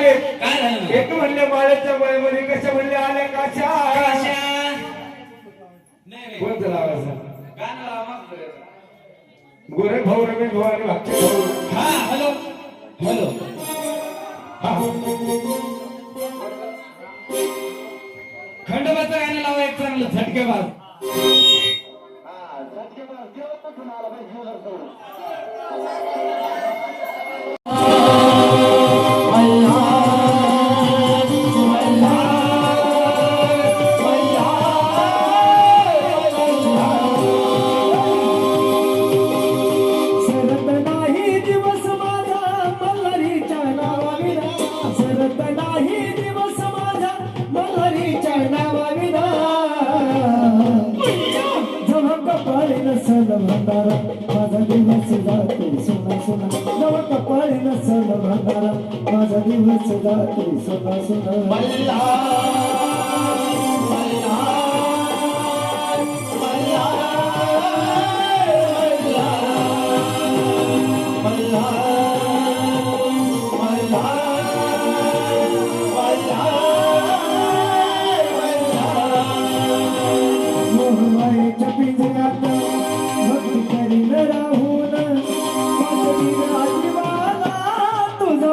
आले? काय झालं? एक म्हणले माळ्याच्या बळीमध्ये कशा म्हणले आल्या काशा. कोणतं लावायचं. गोरे भाऊ रमेश भाऊ आणि भागचे भाऊ. हा हॅलो. हॅलो. हा. खंडोबाचं गाणं लावा एक चांगलं झटकेबाज सरत माझा दिवस जातो सदा सोना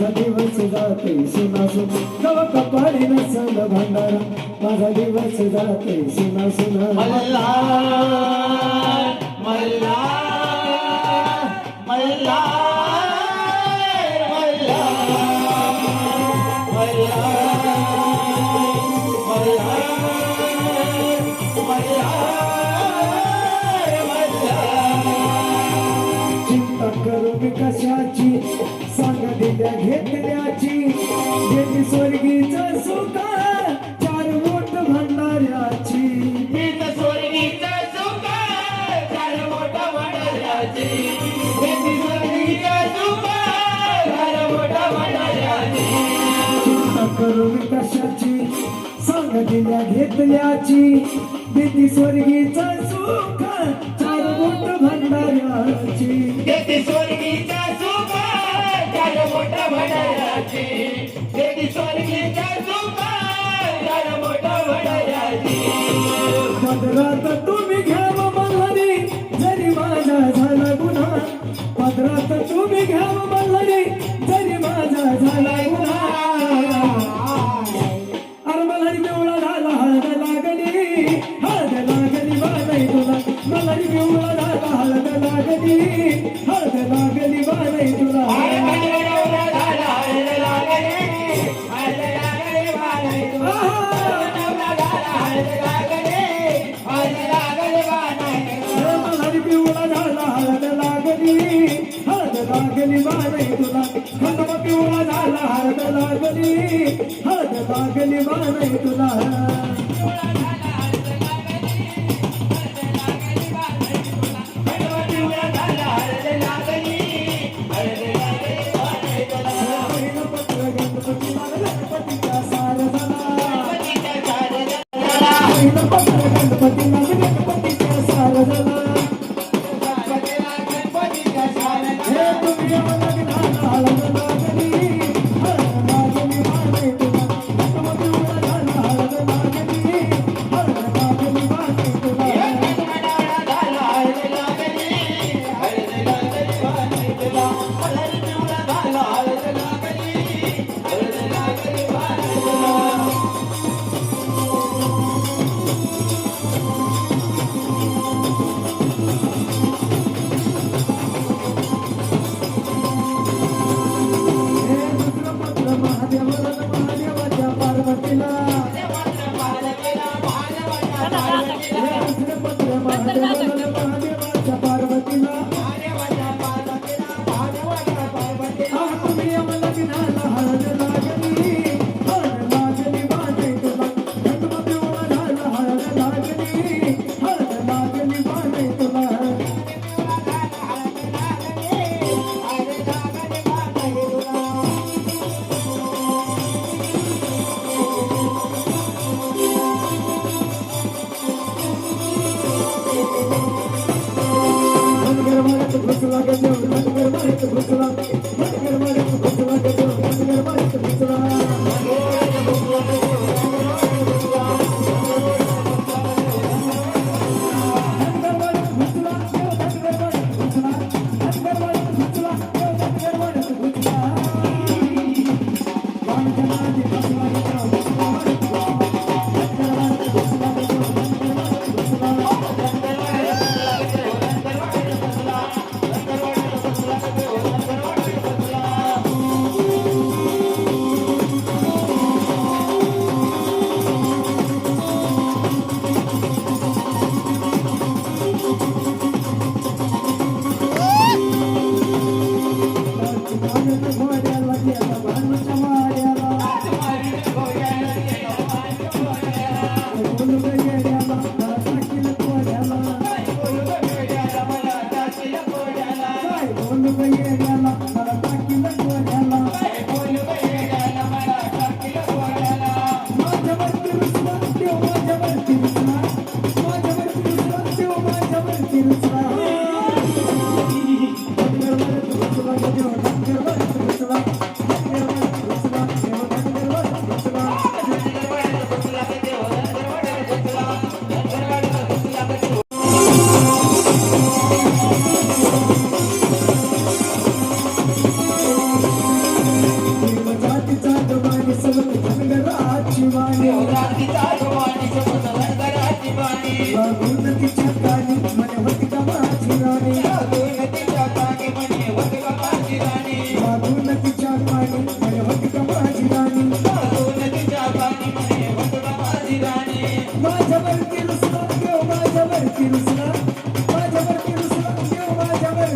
माझा दिवस जाते सुना सुना कपाळी नसल भंडारा. माझा दिवस जाते सुना मल्ला मल्ला मल्ला घेतली स्वर्गीच सुख चार बोट भंडाऱ्याची. स्वर्गीचा सुख झाड मोठा वडाल्याची मीच स्वर्गीचा सुख झाड मोठा वडाल्याची चिंता करू मी कशाची सांग दिल्या घेतल्याची. स्वर्गीच सुख चार बोट भंडाऱ्याची. देती स्वर्गीचा सुख मोठा वडाल्याची लागली बालाई तुला खंडोबा पिवळा झाला हळद लागली हळद लागली बालाई तुला.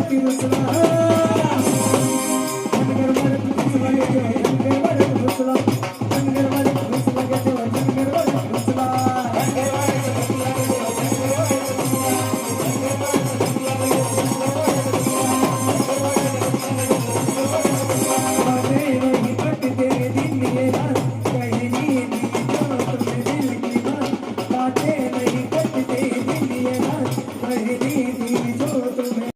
कृष्ण